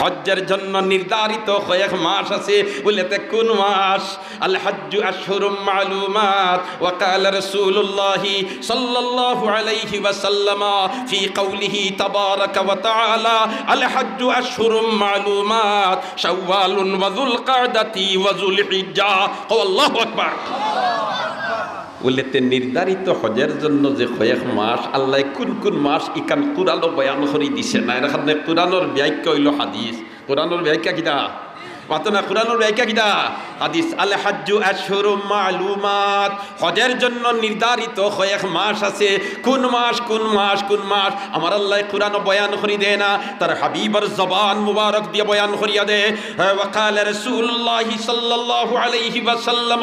হজ্জের জন্য নির্ধারিত কয়েক মাস আছে। বলেতে কোন মাস? আল হজ্জু আশহুরুম মালুমাত। ওয়া ক্বালা রাসূলুল্লাহি সাল্লাল্লাহু আলাইহি ওয়াসাল্লাম ফি কওলিহি তাবারাকা ওয়া তাআলা, আল হজ্জু আশহুরুম মালুমাত। শাওয়ালুন ওয়া যুলকাদাতি ওয়া যুলহিজ্জা। আল্লাহু আকবার। বলেতে নির্ধারিত হজের জন্য যে কয়েক মাস, আল্লাহ কোন কোন মাস ইকান কোরআনও বয়ান করে দিছে। না এখানে কোরআনোর ব্যাখ্যা হইল হাদিস। কোরআনোর ব্যাখ্যা কিটা অতনা কোরআনুর ব্যাখ্যা কিটা হাদিস আল হাজ্জু আশহুরুম মালুমাত। হজের জন্য নির্ধারিত কয়েক মাস আছে। কোন মাস কোন মাস কোন মাস? আমার আল্লাহ কোরআন বয়ান করি দে না। তার হাবিবর জবান মুবারক দিয়ে বয়ান করিয়া দে হ্যাঁ, ওয়াকাল রাসূলুল্লাহ সাল্লাল্লাহু আলাইহি ওয়াসাল্লাম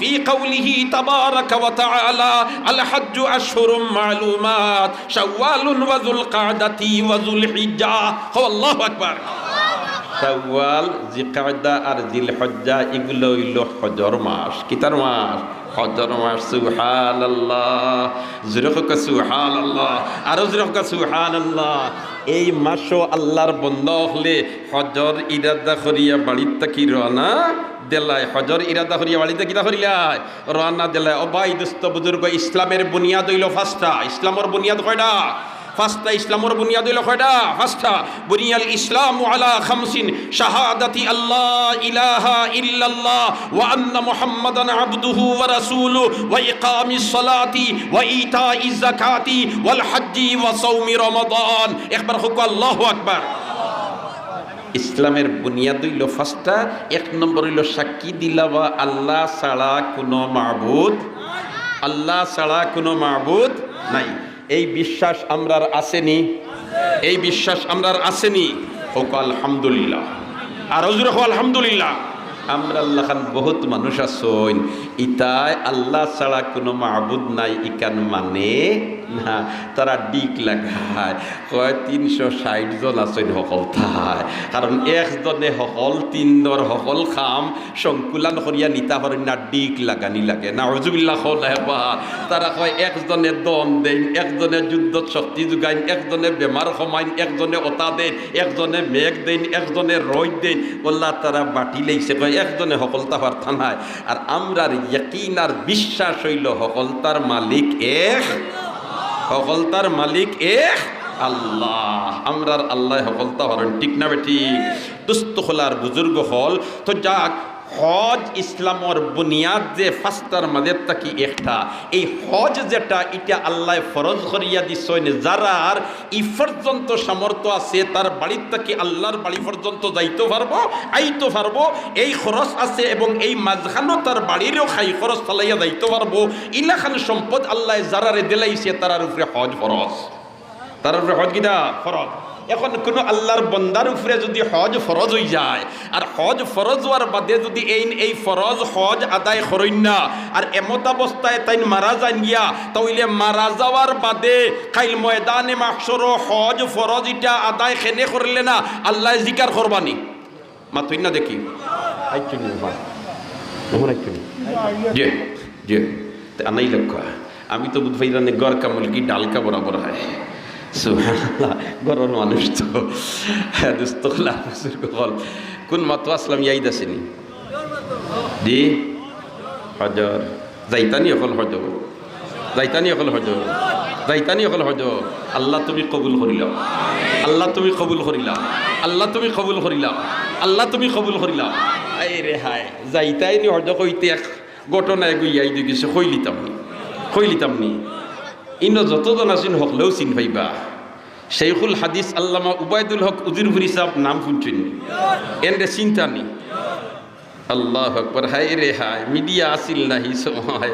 ফি কওলিহি তাবারাক ওয়া তাআলা আল হাজ্জু আশহুরুম মালুমাত, শাওয়ালুন ওয়া যুল কাদাতি ওয়া যুল হিজ্জা আল্লাহু আকবার। শাওয়াল জিকাদা আর জিল হজ্জা এগুলো হইল হজর মাস। কিতার মাস? হজর মাস সুহান আল্লাহ জুরক সুহান আল্লাহ আরও জুরক সুহান আল্লাহ এই মাসও আল্লাহর বন্ধ হলে হজর ইরাদা করিয়া বাড়ির তাকি রওনা দেলায়। হজর ইরাদা করিয়া বাড়িতে কিতা করিলাই রওনা দেলায়। অবাই দুস্থ বুজুর্গ, ইসলামের বুনিয়াদ হইল ফার্স্টটা ইসলামের বুনিয়াদ কয়টা? ফার্স্টটা ইসলামর বুনিয়াদ হইল কয়টা? ফার্স্টটা বুনিয়াল ইসলাম আলা খামসিন শাহাদাতি আল্লাহ ইলাহা ইল্লাল্লাহ ওয়া আন্না মুহাম্মাদান আবদুহু ওয়া রাসূলুহু ওয়া ইকামিস সালাতি ওয়া ইতাইজ যাকাতি ওয়াল হজ্জি ওয়া সাওমি রমাদান। একবার হোক, আল্লাহু আকবার। ইসলামের বুনিয়াদ হইল ফার্স্টটা এক নম্বর হইল সাক্ষী দিলাবা আল্লাহ ছাড়া কোনো মাবুদ আল্লাহ ছাড়া কোনো মাবুদ নাই। এই বিশ্বাস আমরার আসেনি। এই বিশ্বাস আমরার আসেনি। হোক আলহামদুলিল্লাহ। আর হজুর আলহামদুলিল্লাহ। আমরা আল্লাহ খান বহুত মানুষ আসইন ইতায় আল্লাহ ছাড়া কোনো মাহবুদ নাই, ইকান মানে না। তারা ডিক লাগায়। কয়, তিনশো ষাট জন আছেন সকল ঠাই কারণ একজনে সকল তিনর সকল খাম, সংকুলান করিয়া নিতা হরেন না ডিক লাগানি লাগে। না হজুবিল্লা হবা তারা কয়, একজনে দম দেন একজনে যুদ্ধ শক্তি যোগাইন, একজনে বেমার সমাইন একজনে অতা দেন একজনে মেঘ দেন একজনে রইদ দেন বললা তারা বাটি লাইছে কয় একজনে সকলতা হওয়ার থানায়। আর আমরার ইয়কিন আর বিশ্বাস হইল সকলতার মালিক এক। সকলতার মালিক এক। আল্লাহ। আমরার আল্লাহ সকলতা হরেন ঠিক না বেটি দুস্থ বুজুর্গ হল। তো যাক হজ ইসলামর বুনিয়াদ যে ফাস্তার মাদের তাকি একটা। এই হজ যেটা, এটা আল্লাহ ফরজ করিয়া দিছেন। যারার ই পর্যন্ত সামর্থ্য আছে, তার বাড়ির তাকি আল্লাহর বাড়ি পর্যন্ত যাইতে পারব, আইতে পারব। এই খরচ আছে এবং এই মাঝখানো তার বাড়িরও খাই খরচ চালাইয়া যাইতে পারব। ইলাখান সম্পদ আল্লাহ যারারে দিলাইছে, তারার উপরে হজ ফরজ। তার উপরে হজ গিদা ফরজ। এখন কোনো আল্লাহর বন্দার উপরে যদি হজ ফরজ হয়ে যায় আর হজ ফরজ হওয়ার বাদে যদি এই এই ফরজ হজ আদায় করেন না আর এমত অবস্থায় তাই মারা যান গিয়া তাইলে মারা যাওয়ার বাদে খাইল ময়দানে মাকসর হজ ফরজ ইটা আদায় খেনে করলে না আল্লাহ জিকার করবানি? মাথুই না দেখি। জি জি। আনাই লক্ষ্য। আমি তো বুধ ভাইরানে গড় কামল কি ডালকা বরাবর হয়। সুবহানাল্লাহ গরর মানুষ তো। দুস্তলা কল কোন মাতো আসলাম, ইয়াইদ আসেনি। দি হজর। যাইতানি অকল হজ যাইতানি অকল হজ যাইতানি অকল হজ আল্লাহ তুমি কবুল করিলা আল্লাহ তুমি কবুল করিলা আল্লাহ তুমি কবুল করিলা আল্লাহ তুমি কবুল করিলা এই রে হায় যাইতাই নি হজ কইতে এক ঘটনা এগুইয়াই দি গেছে, কইলিতাম নি। কইলিতাম নি। ইন যতজন আছেন হকলেও চিন পাইবা। শেখুল হাদিস আল্লামা উবায়দুল হক উজিরপুর সাহ নাম শুনছেন এনরে চিন্তা নি? আল্লাহ আকবর হাই রে হাই মিডিয়া আসিল নাহি সময়।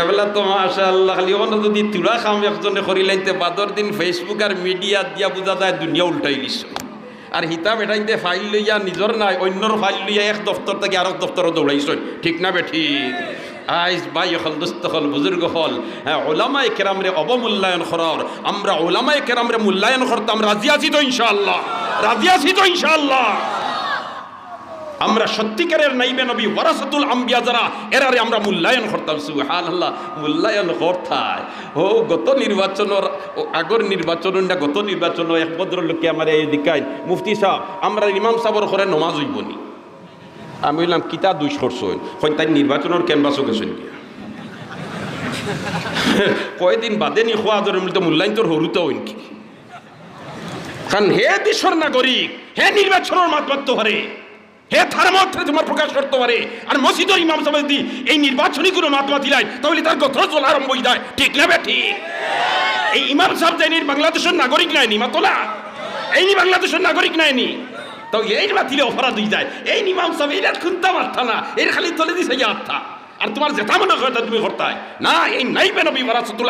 এবেলা তো মাশা আল্লাহ খালি অন্য যদি তুলা খাম একজনে করিলাইতে বাদর দিন ফেসবুক আর মিডিয়া দিয়া বোঝা যায় দুনিয়া উল্টাই দিছ আর হিতাব এটাইতে ফাইল লইয়া, নিজর নাই, অন্যর ফাইল লইয়া এক দপ্তর থেকে আরেক দপ্তর দৌড়াইছ ঠিক না বেঠি আইস বাই হল, দুস্থ হল, বুজুর্গ হল। হ্যাঁ ওলামাই কেরামরে অবমূল্যায়ন করার। আমরা ওলামাই কেরামরে মূল্যায়ন করতাম রাজি আছি তো ইনশাআল্লাহ? রাজি আছি তো ইনশাআল্লাহ? আমরা সত্যিকারের নাইবে নবী, ওয়ারাসাতুল আম্বিয়া যারা, এরারে আমরা মূল্যায়ন করতাম, সুবহানাল্লাহ। মূল্যায়ন করতায়। ও, গত নির্বাচনের আগর নির্বাচন না গত নির্বাচন, এক ভদ্রলোকে আমার এই দিকায়, মুফতি সাহেব, আমরা ইমাম সাহেবর করে নমাজ হইব নি আমি বললাম কিতা দুই সরসইন হয় তাই নির্বাচনের ক্যানভাসও গেছেন গিয়া। কয়দিন বাদে নি খোয়া ধরে মূলত মূল্যায়ন তোর হরুতে হইন কি? কারণ হে দেশের নাগরিক, হে নির্বাচনের মাতমাত্র পারে, হে তার মধ্যে তোমার প্রকাশ করতে পারে, আর মসজিদের ইমাম সাহেব যদি এই নির্বাচনী কোনো মাতমা দিলাই তাহলে তার গোত্র চলা আরম্ভ হয়ে যায়। ঠিক না ঠিক? এই ইমাম সাহেব যায়নি, বাংলাদেশের নাগরিক নাইনি মাতলা। এই বাংলাদেশের নাগরিক নাইনি তো এই মাতিলে অপরাধ হয়ে যায়। এই ইমাম সাহেব এটা খুনতা মারতা না, এর খালি তলে দিছে ইয়া আত্মা। আর তোমার যেটা মনে হয় তুমি করতাই। না, এই নাই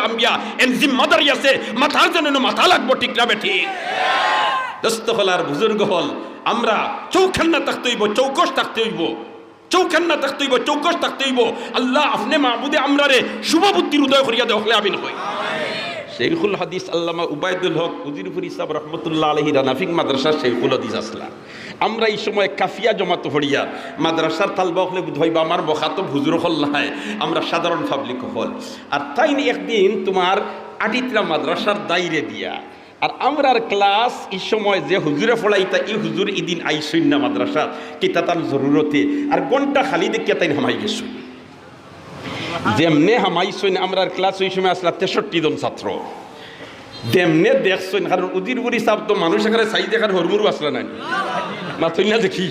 আম্বিয়া আছে, মাথার জন্য মাথা লাগবো, ঠিক না বে ঠিক? দোস্ত হল আর বুজুর্গ হল, আমরা থাকতে হইব, চৌকস থাকতে হইব। থাকতে হইব, চৌকস থাকতে হইব। আল্লাহ আপনি মাহবুদে আমরা শুভ বুদ্ধির উদয় করিয়া দেওয়া হলে আমিন হই শেখুল হাদিস আল্লামা উবায়দুল হক উজিরপুর ইসাব রহমতুল্লাহ আলহি রানাফিক মাদ্রাসা শেখুল হাদিস আসলা। আমরা এই সময় কাফিয়া জমাতো হরিয়া মাদ্রাসার তালবা হলে ধইবা আমার বখাতব হুজুর হল্লায় আমরা সাধারণ পাবলিক হল। আর তাই একদিন তোমার আটিত্রা মাদ্রাসার দায়রে দিয়া। আর আমরার ক্লাস এই সময় যে হুজুরে পড়াইতা এই হুজুর ইদিন আইসইন না মাদ্রাসা। কিতা জরুরতে। আর ঘণ্টা খালি দেখিয়া তাই হামাই গেছো। যেমনে হামাইছইন আমরার ক্লাস ওই সময় আসলা তেষট্টি জন ছাত্র যেমনে দেখছইন কারণ উদির বুড়ি সাহ তো মানুষ এখানে সাই দেখার হরমুরু আসলা নাই মাথুই না দেখি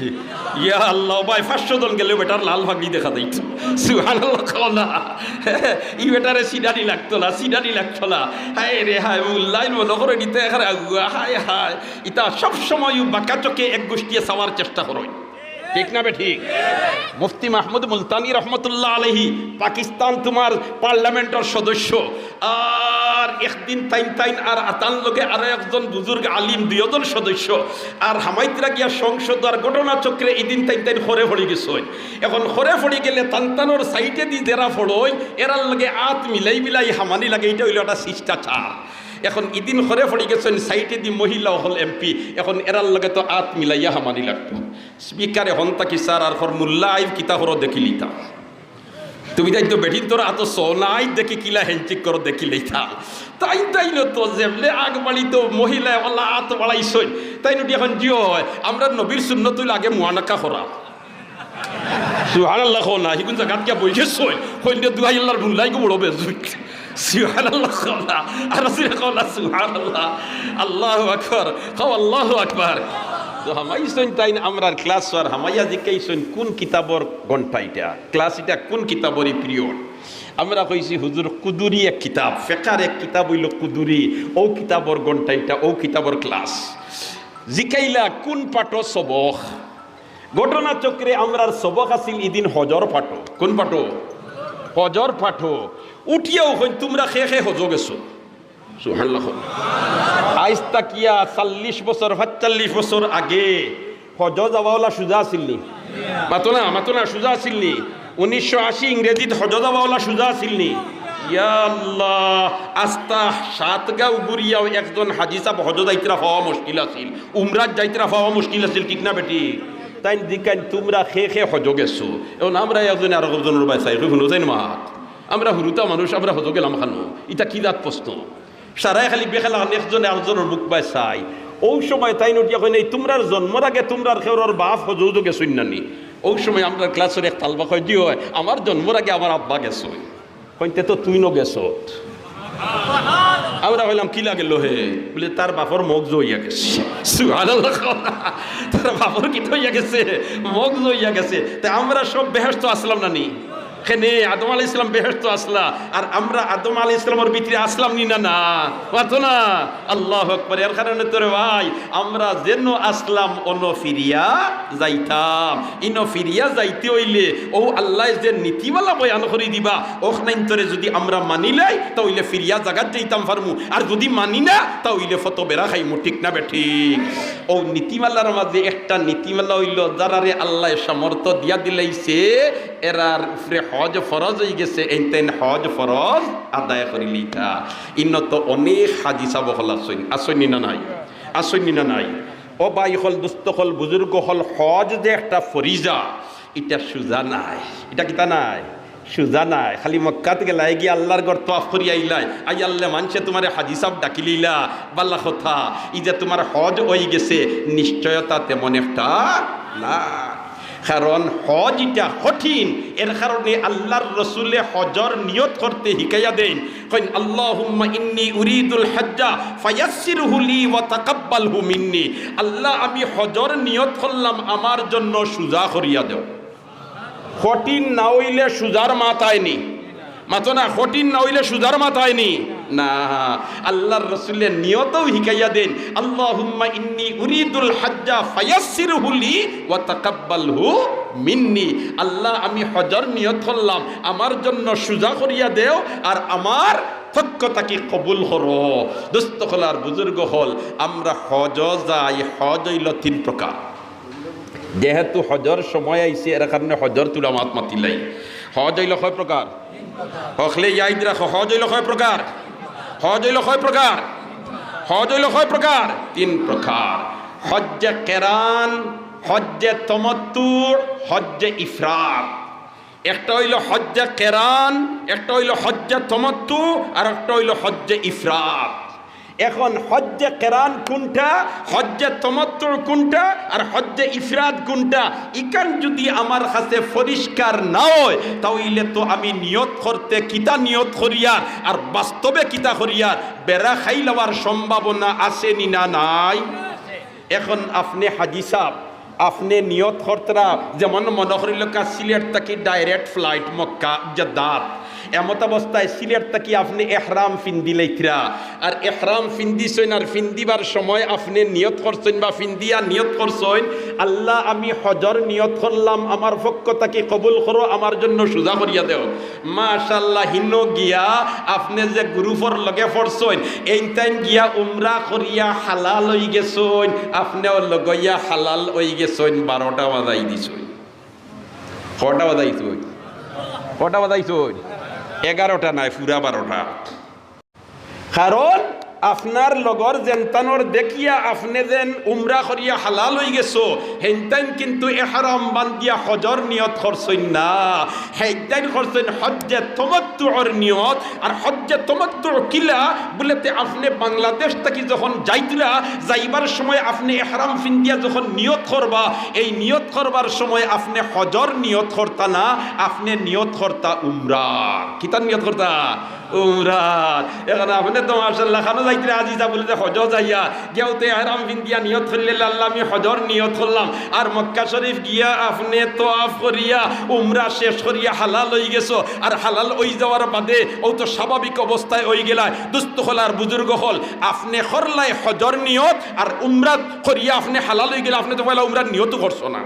ইয়া আল্লাহ ভাই পাঁচশো জন গেলেও বেটার লাল ভাগি দেখা দিই সুহান না ই বেটারে সিডানি লাগতো না সিডানি লাগতো না হায় রে হায় মূল্যায়ন মনে করে নিতে হায় হায় ইতা সব সময় বাঁকা চোখে এক গোষ্ঠী চাওয়ার চেষ্টা করোই ঠিক না ঠিক? মুফতি মাহমুদ মুলতানি রহমতুল্লাহ আলহি পাকিস্তান তোমার পার্লামেন্টের সদস্য। আর একদিন তাইন তাইন আর আতান লোকে আরও একজন বুজুর্গ আলিম দুইজন সদস্য। আর হামাইতরা গিয়া সংসদ আর ঘটনা চক্রে এদিন তাইন তাইন খরে ফড়ি গেছই এখন খরে ফড়ি গেলে তান্তানোর সাইটে দি যারা ফড়ই এরার লগে আত মিলাই মিলাই হামানি লাগে এটা হইল একটা শিষ্টাচার। এখন ইদিন খরে ফড়ি গেছেন, সাইটে দি মহিলা হল এমপি। এখন এরার লগে তো আত মিলাইয়া হামানি লাগতো স্পিকারে হন তাকি স্যার, আর ফর্মুল্লা আইব কিতা হর দেখি লিতা। তুমি তাই তো বেঠিন তোর আত সোনাই দেখি কিলা হেঞ্চিক করো দেখি লিতা। তাই তাই তো যেমলে আগ বাড়ি তো মহিলা ওলা আত বাড়াইছই তাই নটি এখন জিও হয়, আমরা নবীর শূন্য তুই আগে মুয়ানাকা করা সুহানাল্লাহ না হিগুন জাগাত গিয়া বইছে সই হইলে দুহাই আল্লাহর ভুল্লাই গো আল্লাহু। আকবার। হামাইয়া জিকাইছইন কোন কিতাবর ঘণ্টা এটা? ক্লাস এটা কোন কিতাবরই পিরিয়ড আমরা কইছি, হুজুর, কুদুরি এক কিতাব, ফেকার এক কিতাব হইল কুদুরি। ও কিতাবর ঘণ্টা এটা, ও কিতাবর ক্লাস। জিকাইলা, কোন পাঠ সবক ঘটনা চক্রে আমরার সবক আছিল ইদিন হজর পাঠো। কোন পাঠো? হজর পাঠো উঠিয়াও হইন তোমরা খে খে হজ গেছো। আইজ তাকিয়া চাল্লিশ বছর সাতচল্লিশ বছর আগে হজ যাওয়াওয়ালা সুজা আছিল নি? মাতো না মাতো না সুজা আছিল নি? উনিশশো আশি ইংরেজিত হজ যাওয়াওয়ালা সুজা আছিল নি? ইয়া আল্লাহ আস্তা সাতগাঁও গুড়িয়াও একজন হাজি সাহেব হজ যাইতরা পাওয়া মুশকিল আছিল উমরাত যাইতরা পাওয়া মুশকিল আছিল ঠিক না বেটি? তাই দিকান তোমরা খে খে হজ গেছো এখন আমরা একজন আর একজনের চাই শুনো যাই মাত আমরা হুরুতা মানুষ, আমরা হজ গেলাম খানো। ইটা কি দাঁত প্রশ্ন? সারাই খালি বেখালা একজনে একজনের মুখ বাই চাই। ওই সময় তাই নটিয়া কই নাই তোমরার জন্মর আগে তোমরার খেওর বাপ হজৌদ গেছই নানি। ওই সময় আমরা ক্লাসের এক তালবা কয়, দিও আমার জন্মর আগে আমার আব্বা গেছো কইতে তো তুই ন গেছ আমরা হইলাম কি লাগে লোহে? বলে, তার বাপর মগ জইয়া গেছে। তার বাপর কি হইয়া গেছে? মগ জইয়া গেছে। তা আমরা সব বেহেস্ত আসলাম না নি? খেনে আদম আলি ইসলাম বেহেস্ত আসলা। আর আমরা আদম আলি ইসলামের ভিতরে আসলাম নি না না? না? আল্লাহ আকবর, এর কারণে তোরে ভাই, আমরা যেন আসলাম অন ফিরিয়া যাইতাম। ইন ফিরিয়া যাইতে হইলে, ও আল্লাহ যে নীতিমালা বয়ান করে দিবা ওখানে তোরে যদি আমরা মানিলাই তাহলে ফিরিয়া জাগাত যাইতাম পারমু আর যদি মানি না তাহলে ফত বেড়া খাইমু, ঠিক না বেঠিক ও নীতিমালার মাঝে একটা নীতিমালা হইল, যারারে আল্লাহ সামর্থ্য দিয়া দিলাইছে, এরার হজ ফরজ হয়ে গেছে এইতেন হজ ফরজ আদায় করিলি তা ইন্ন তো অনেক হাজি সাব হল আসইন আসইনি না নাই? আসইনি না নাই? ও বাই হল, দুস্থ হল, বুজুর্গ হল, হজ যে একটা ফরিজা, এটা সুজা নাই। এটা কিতা নাই? সুজা নাই। খালি মক্কাত গেলাই গিয়ে আল্লাহর গর তোয়াফ করি আইলাই। আই আল্লাহ, মানছে তোমার হাজি সাহ ডাকিলিলা। বাল্লা কথা ই যে তোমার হজ হয়ে গেছে, নিশ্চয়তা তেমন একটা না কারণ হজ এটা কঠিন। এর কারণে আল্লাহর রসুলে হজর নিয়ত করতে শিকাইয়া দেন। কইন, আল্লাহুম্মা ইন্নি উরিদুল হজ্জা, ফায়াসসিরহু লি ওয়া তাকাব্বালহু মিন্নি। আল্লাহ, আমি হজর নিয়ত করলাম, আমার জন্য সুজা করিয়া দেও। কঠিন না হইলে সুজার মাথায়নি মাতো না, কঠিন না হইলে সুজার মাথায়নি না আল্লাহর রসুলের নিয়তও হিকাইয়া দেন। আল্লাহুম্মা ইন্নি উরিদুল হজ্জা ফায়াসসিরহু লি ওয়া তাকাব্বালহু মিন্নি। আল্লাহ, আমি হজর নিয়ত করলাম। আমার জন্য সুজা করিয়া দেও আর আমার পক্ষ তাকে কবুল করো। দোস্ত হলার বুজুর্গ হল, আমরা হজ যাই, হজ হইল তিন প্রকার। যেহেতু হজর সময় আইছে, এর কারণে হজর তুলা মাত মাতিলাই হজ হইল কয় প্রকার? হকলে ইয়াইদ রাখো, হজ হইল কয় প্রকার? হজ হইল কয় প্রকার? হজ হইল কয় প্রকার? তিন প্রকার। হজ্জে কেরান, হজ্জে তমত্তুর, হজ্জে ইফরাত। একটা হইল হজ্জে কেরান, একটা হইল হজ্জে তমত্তু আর একটা হইল হজ্জে ইফরাত। এখন হজ্জে কেরান কোনটা? হজ্জে তমত্তর কোনটা? আর হজ্জে ইফরাদ কোনটা? ইকান যদি আমার কাছে পরিষ্কার না হয়, তাহলে তো আমি নিয়ত করতে কিতা নিয়ত করিয়ার আর বাস্তবে কিতা করিয়ার বেড়া খাই লওয়ার সম্ভাবনা আসেনি না নাই? এখন আপনি হাজি সাহ আপনি নিয়ত করতরা যেমন মনে করিল সিলেট থাকি ডাইরেক্ট ফ্লাইট মক্কা জাদাত এমত অবস্থায় সিলেট থাকি আপনি এহরাম ফিন্দি লাইতরা আর এহরাম ফিন্দিছেন আর ফিন্দিবার সময় আপনি নিয়ত করছেন বা ফিন্দিয়া নিয়ত করছেন আল্লাহ আমি হজর নিয়ত করলাম, আমার পক্ষ তাকে কবুল করো, আমার জন্য সুজা করিয়া দেও। মাশাল্লাহ হিনো গিয়া আপনি যে গ্রুপর লগে পড়ছেন এই টাইম গিয়া উমরা করিয়া হালাল হই গেছেন আপনিও লগইয়া হালাল হই গেছেন বারোটা বাজাই দিস কটা বাজাইছই কটা বাজাইছই এগারোটা নাই পুরা বারোটা। কারণ আপনার লগর জেনতানোর দেখিয়া আপনি যেন উমরা করিয়া হালাল হয়ে গেছো হেনতাইন কিন্তু এহারাম বান্দিয়া হজর নিয়ত করছেন না। হেনতাইন করছেন হজ্জে তমত্তুর নিয়ত আর হজ্জে তমত্তুর কিলা বলেতে আপনি বাংলাদেশ থেকে যখন যাইতিলা যাইবার সময় আপনি এহারাম ফিন্দিয়া যখন নিয়ত করবা এই নিয়ত করবার সময় আপনি হজর নিয়ত করতা না, আপনি নিয়ত করতা উমরা কিতার নিয়ত করতা উমরাত। এখানে আপনি তো মার্শাল্লাহ যাইতে আজি যা বলে হজ যাইয়া গেউতে হারাম বিন্দিয়া নিয়ত করলে আল্লাহ আমি হজর নিয়ত করলাম। আর মক্কা শরীফ গিয়া আপনি তো আফ করিয়া উমরা শেষ করিয়া হালাল হয়ে গেছো। আর হালাল ওই যাওয়ার বাদে ও তো স্বাভাবিক অবস্থায় ওই গেলায়। দুস্থ হল আর বুজুর্গ হল। আপনি করলাই হজর নিয়ত আর উমরা করিয়া আপনি হালাল হয়ে গেলে আপনি তো পয়লা উমরার নিয়ত করছ না।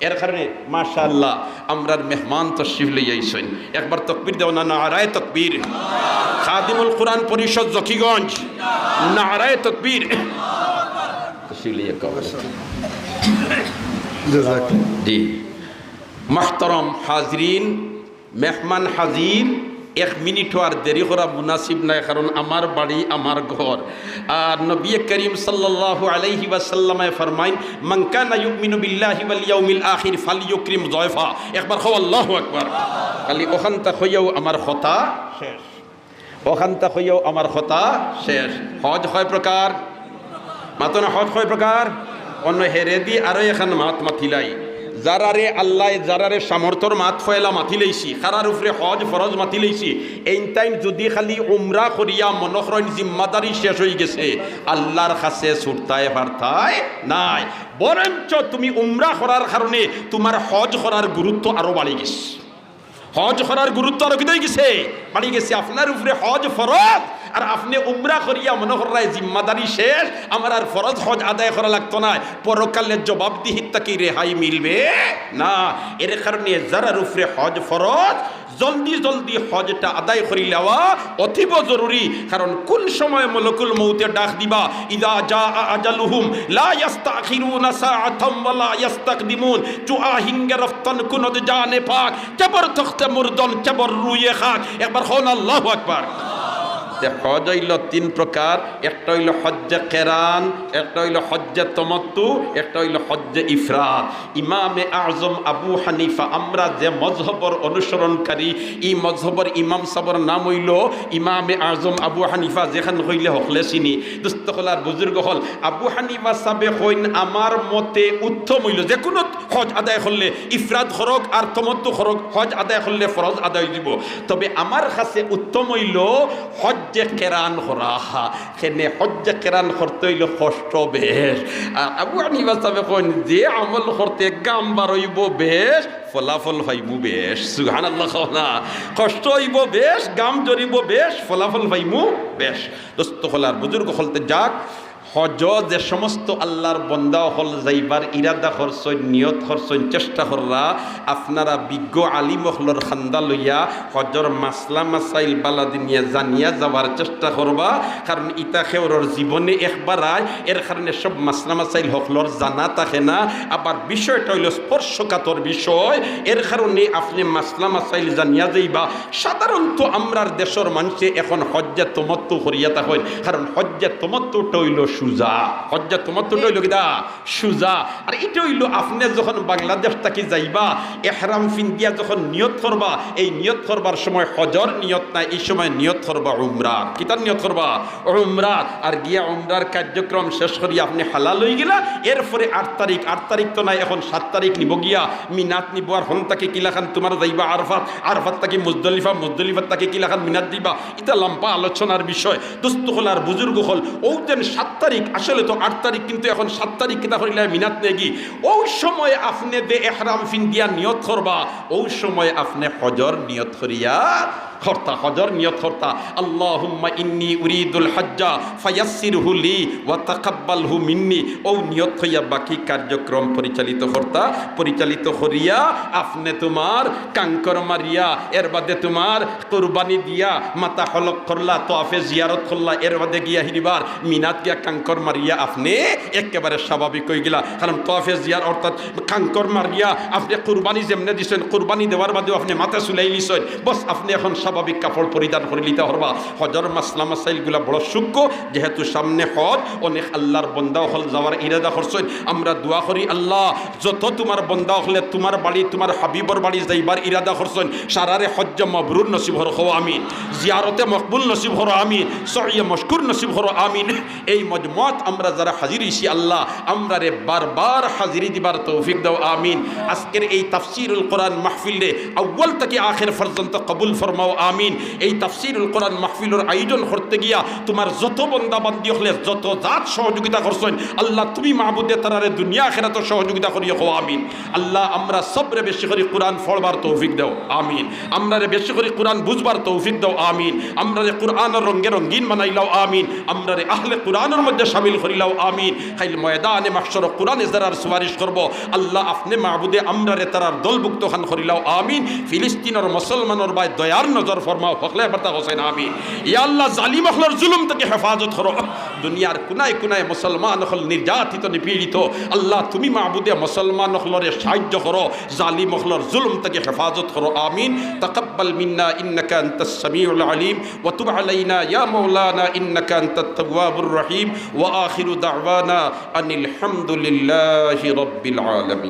এর কারণে মাশাআল্লাহ আমরার মেহমান তশরিফ লইয়াইছেন একবার তকবির দেও না নারায় তকবীর। খাদিমুল কোরআন পরিষদ জকিগঞ্জ নারায় তকবীর। জি। মাহতরম হাজরিন মেহমান হাজির। এক মিনিট আর দেরি করা মুনাসিব নাই, কারণ আমার বাড়ি, আমার ঘর। আর নবী করিম সাল্লাল্লাহু আলাইহি ওয়াসাল্লামে ফরমাইন, মান কানা ইউমিনু বিল্লাহি ওয়াল যয়ফা। একবার কও, আল্লাহু আকবার। খালি ওখান তা হইয়াও আমার কথা শেষ। ওখান তা হইয়াও আমার কথা শেষ। হজ হয় প্রকার? মাতনা হজ হয় প্রকার? অন্য হেরে দি আরও এখন মাত মাথিলাই যারারে আল্লাহ, যারারে সামর্থ্যর মাত ফয়লা মাথি লইছি, খারার উপরে হজ ফরজ মাথি লইছি, এই টাইম যদি খালি উমরা করিয়া মনসরণ জিম্মাদারি শেষ হয়ে গেছে, আল্লাহর কাছে ছুটতায় পারতায় নাই। বরঞ্চ তুমি উমরা করার কারণে তোমার হজ করার গুরুত্ব আরও বাড়ি গেছে। হজ করার গুরুত্ব আরও কিদই গেছে? বাড়ি গেছে। আপনার উপরে হজ ফরজ আর আপনি উমরা করিয়া মনে করায় জিম্মাদারি শেষ, আমার আর ফরজ হজ আদায় করা লাগতো না। পরকালে জবাবদিহিত তাকে রেহাই মিলবে? না। এর কারণে যারার উপরে হজ ফরজ, জলদি জলদি হজটা আদায় করি নেওয়া অতীব জরুরি। কারণ কোন সময় মলকুল মৌতে ডাক দিবা, ইদা জা আজালুহুম, লা ইয়াস্তাখিরুনা সাআতাম ওয়া লা ইয়াস্তাকদিমুন। চুআহিন গরফতন কুনত জানে পাক জবর তখতে মুরদন জবর রুয়ে খাক। একবার হন আল্লাহু আকবার। তে হজ হইল তিন প্রকার। একটা হইল হজ্জে কেরান, একটা হইল হজ্জে তমত্তু, একটা হইল হজ্জে ইফরাদ ইমামে আজম আবু হানিফা, আমরা যে মজহবর অনুসরণকারী, এই মজহবর ইমাম সাবর নাম হইল ইমামে আজম আবু হানিফা, যেখান হইলে হকলে চিনি। দুস্থ হলার বুজুর্গ হল, আবু হানিফা সাবে হইন আমার মতে উত্তম হইল, যে কোনো হজ আদায় করলে ইফরাদ খরক আর তমত্তু খরক, হজ আদায় করলে ফরজ আদায় দিব তবে আমার কাছে উত্তম হইল হজ্জে কেরান করা সেনে হজ্জে কেরান করতে হইলে কষ্ট বেশ। আবু হানিফা সাবে কইন, যে আমল করতে গাম বারইব বেশ, ফলাফল পাইমু বেশ। সুহান আল্লাহ না। কষ্ট হইব বেশ, গাম জরিব বেশ, ফলাফল পাইমু বেশ। দোস্ত হলার বুজুর্গ হলতে যাক। হজ যে সমস্ত আল্লাহর বন্দা হল যাইবার ইরাদা খরচইন নিয়ত খরচইন চেষ্টা কররা আপনারা বিজ্ঞ আলিম হলর খান্দা লইয়া হজর মাসলা মাসাইল বালাদি নিয়ে জানিয়া যাওয়ার চেষ্টা করবা, কারণ ইতা খেওরর জীবনে একবার আয়, এর কারণে সব মাসলা মাসাইল হকলর জানা থাকে না। আবার বিষয়টা হইল স্পর্শকাতর বিষয়, এর কারণে আপনি মাসলা মাসাইল জানিয়া যাইবা। সাধারণত আমরার দেশের মানুষে এখন হজ্জা তমত্তু করিয়া তা হয় কারণ হজ্জা তমত্তুটা হইল সুজা, হজ্জা তমত্তুটা হইল কিনা সুজা। আর এটা হইল আপনি যখন বাংলাদেশ থাকি যাইবা, এহরাম ফিন্দিয়া যখন নিয়ত করবা, এই নিয়ত করবার সময় হজর নিয়ত নাই, এই সময় নিয়ত করবা উমরার কিতার নিয়ত করবা? উমরার আর গিয়া উমরার কার্যক্রম শেষ করিয়া আপনি হালাল হয়ে গেলা, এরপরে আট তারিখ আট তারিখ তো নাই, এখন সাত তারিখ নিব গিয়া, মিনাত নিব, আর হন তাকে কিলাখান তোমার যাইবা আরফাত আরফাত তাকে মুজদলিফা, মুজদলিফাত তাকে কিলাখান মিনাত দিবা। এটা লম্বা আলোচনার বিষয়। দোস্ত হল আর বুজুর্গ হল ও যেন সাত তারিখ, আসলে তো আট তারিখ কিন্তু এখন সাত তারিখ কিতা করিলে মিনাত নেগি ওই সময় আপনি দে এহরাম ফিন দিয়া নিয়ত করবা, ওই সময় আপনি হজর নিয়ত করিয়া খর্তা, হজর নিয়ত খর্তা। আল্লাহুম্মা ইন্নি উরিদুল হজ্জা, ফায়াসসিরহু লি ওয়া তাকাব্বালহু মিন্নি। ও নিয়ত হইয়া বাকি কার্যক্রম পরিচালিত কর্তা পরিচালিত করিয়া আপনি তোমার কাঙ্কর মারিয়া, এর বাদে তোমার কুরবানি দিয়া মাতা হলক করলা, তোয়াফে জিয়ারত করলা, এর বাদে গিয়া হিরিবার মিনাত গিয়া কাঙ্কর মারিয়া আপনি একেবারে স্বাভাবিক হয়ে গেলা। কারণ তোয়াফে জিয়ার অর্থাৎ কাঙ্কর মারিয়া আপনি কুরবানি যেমনে দিছেন, কুরবানি দেওয়ার বাদেও আপনি মাথা চুলাই লিছেন বস, আপনি এখন স্বাভাবিক কাপড় পরিধান করে নিতে পারবা হজর মাসলা মাসাইলগুলা বড় সূক্ষ্ম যেহেতু সামনে হজ, অনেক আল্লাহর বন্দা হল যাওয়ার ইরাদা করছেন। আমরা দোয়া করি আল্লাহ, যত তোমার বন্দা হলে তোমার বাড়ি, তোমার হাবিবর বাড়ি যাইবার ইরাদা করছেন। সারারে হজ্জ মবরুর নসিব হর হো আমিন। জিয়ারতে মকবুল নসিব হর, আমিন। সহিয়ে মশকুর নসিব হর, আমিন। এই মজমত আমরা যারা হাজির হইছি আল্লাহ আমরা রে বারবার হাজিরি দিবার তৌফিক দাও, আমিন। আজকের এই তাফসিরুল কোরআন মাহফিলে আউ্বাল থেকে আখের পর্যন্ত কবুল ফরমাও আমিন। এই তাফসিরুল কোরআন মাহফিলের আয়োজন করতে গিয়া তোমার যত বন্দা বান্দি হলে, যত জাত সহযোগিতা করছেন, আল্লাহ তুমি মাহবুদে তারারে দুনিয়া খেরাত সহযোগিতা করিয়া হো আমিন। আল্লাহ আমরা সবরে বেশি করে কোরআন ফলবার তৌফিক দাও, আমিন। আমরা রে বেশি করে কোরআন বুঝবার তৌফিক দাও, আমিন। আমরা রে কোরআনের রঙ্গে রঙ্গিন বানাইলাও, আমিন। আমরা রে আহলে কোরআনের মধ্যে সামিল করিলাও, আমিন। খাইল ময়দানে মাহশর কোরআনে যারার সুপারিশ করব, আল্লাহ আপনি মাহবুদে আমরা রে তারার দলভুক্ত খান করিলাও, আমিন। ফিলিস্তিনের মুসলমানের বাই দয়ার নজর ফরমাও ফখলে বার্তা হোসেন আমিন ইয়া আল্লাহ জালিম হলর জুলুম থেকে হেফাজত করো। দুনিয়ার কুনায় কুনায় মুসলমান হল নির্যাতিত, নিপীড়িত। আল্লাহ তুমি মাহবুদে মুসলমান হলরে সাহায্য করো। জালিম হলর জুলুম থেকে হেফাজত করো। আমিন। তাকাব্বাল মিন্না ইন্নাকা আনতাস সামিউল আলিম। ওয়া তুব আলাইনা ইয়া মাওলানা ইন্নাকা আনতাত তাওয়াবুর রহিম। ওয়া আখিরু দাওয়ানা আনিল হামদুলিল্লাহি রাব্বিল আলামিন।